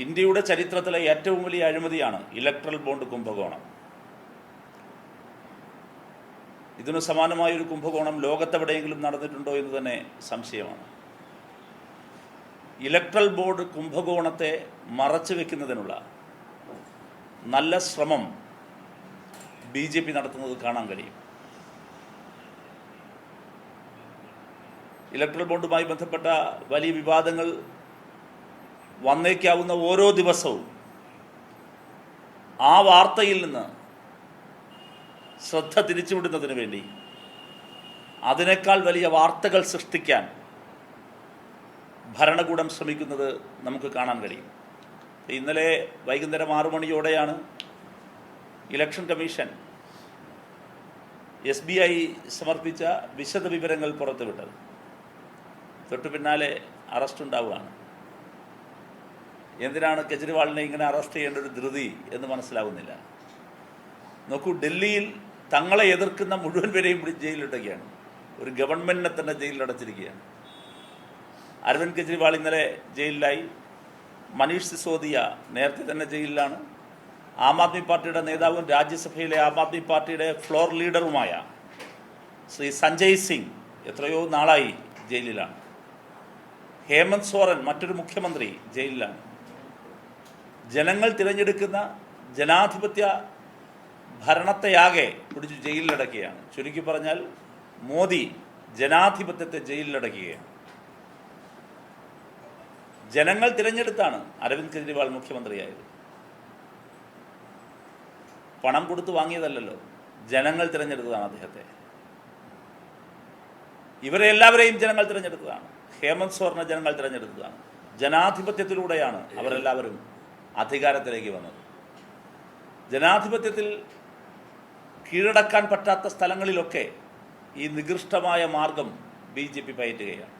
ഇന്ത്യയുടെ ചരിത്രത്തിലെ ഏറ്റവും വലിയ അഴിമതിയാണ് ഇലക്ട്രൽ ബോണ്ട് കുംഭകോണം. ഇതിനു സമാനമായൊരു കുംഭകോണം ലോകത്തെവിടെയെങ്കിലും നടന്നിട്ടുണ്ടോ എന്ന് തന്നെ സംശയമാണ്. ഇലക്ട്രൽ ബോർഡ് കുംഭകോണത്തെ മറച്ചു വെക്കുന്നതിനുള്ള നല്ല ശ്രമം ബി ജെ പി നടത്തുന്നത് കാണാൻ കഴിയും. ഇലക്ട്രൽ ബോണ്ടുമായി ബന്ധപ്പെട്ട വലിയ വിവാദങ്ങൾ വന്നേക്കാവുന്ന ഓരോ ദിവസവും ആ വാർത്തയിൽ നിന്ന് ശ്രദ്ധ തിരിച്ചുവിടുന്നതിന് വേണ്ടി അതിനേക്കാൾ വലിയ വാർത്തകൾ സൃഷ്ടിക്കാൻ ഭരണകൂടം ശ്രമിക്കുന്നത് നമുക്ക് കാണാൻ കഴിയും. ഇന്നലെ വൈകുന്നേരം ആറു മണിയോടെയാണ് election commission S B I സമർപ്പിച്ച വിശദ വിവരങ്ങൾ പുറത്തുവിട്ടത്. തൊട്ടു പിന്നാലെ അറസ്റ്റ് ഉണ്ടാവുകയാണ്. എന്തിനാണ് കെജ്രിവാളിനെ ഇങ്ങനെ അറസ്റ്റ് ചെയ്യേണ്ട ഒരു ധൃതി എന്ന് മനസ്സിലാവുന്നില്ല. നോക്കൂ ഡൽഹിയിൽ തങ്ങളെ എതിർക്കുന്ന മുഴുവൻ പേരെയും പിടിച്ച് ജയിലിലിടുകയാണ് ഒരു ഗവൺമെന്റിനെ തന്നെ ജയിലിലടച്ചിരിക്കുകയാണ്. അരവിന്ദ് കെജ്രിവാൾ ഇന്നലെ ജയിലിലായി. മനീഷ് സിസോദിയ നേരത്തെ തന്നെ ജയിലിലാണ്. ആം ആദ്മി പാർട്ടിയുടെ നേതാവും രാജ്യസഭയിലെ ആം ആദ്മി പാർട്ടിയുടെ ഫ്ലോർ ലീഡറുമായ ശ്രീ സഞ്ജയ് സിംഗ് എത്രയോ നാളായി ജയിലിലാണ്. ഹേമന്ത് സോറൻ മറ്റൊരു മുഖ്യമന്ത്രി ജയിലിലാണ്. ജനങ്ങൾ തിരഞ്ഞെടുക്കുന്ന ജനാധിപത്യ ഭരണത്തെയാകെ പിടിച്ച് ജയിലിലടക്കുകയാണ്. ചുരുക്കി പറഞ്ഞാൽ മോദി ജനാധിപത്യത്തെ ജയിലിലടക്കുകയാണ്. ജനങ്ങൾ തിരഞ്ഞെടുത്താണ് അരവിന്ദ് കെജ്രിവാൾ മുഖ്യമന്ത്രിയായത്. പണം കൊടുത്തു വാങ്ങിയതല്ലല്ലോ ജനങ്ങൾ തിരഞ്ഞെടുത്തതാണ് അദ്ദേഹത്തെ. ഇവരെ എല്ലാവരെയും ജനങ്ങൾ തിരഞ്ഞെടുത്തതാണ്. ഹേമന്ത് സോറിനെ ജനങ്ങൾ തിരഞ്ഞെടുത്തതാണ്. ജനാധിപത്യത്തിലൂടെയാണ് അവരെല്ലാവരും അധികാരത്തിലേക്ക് വന്നത്. ജനാധിപത്യത്തിൽ കീഴടക്കാൻ പറ്റാത്ത സ്ഥലങ്ങളിലൊക്കെ ഈ നികൃഷ്ടമായ മാർഗം ബി ജെ പി പയറ്റുകയാണ്.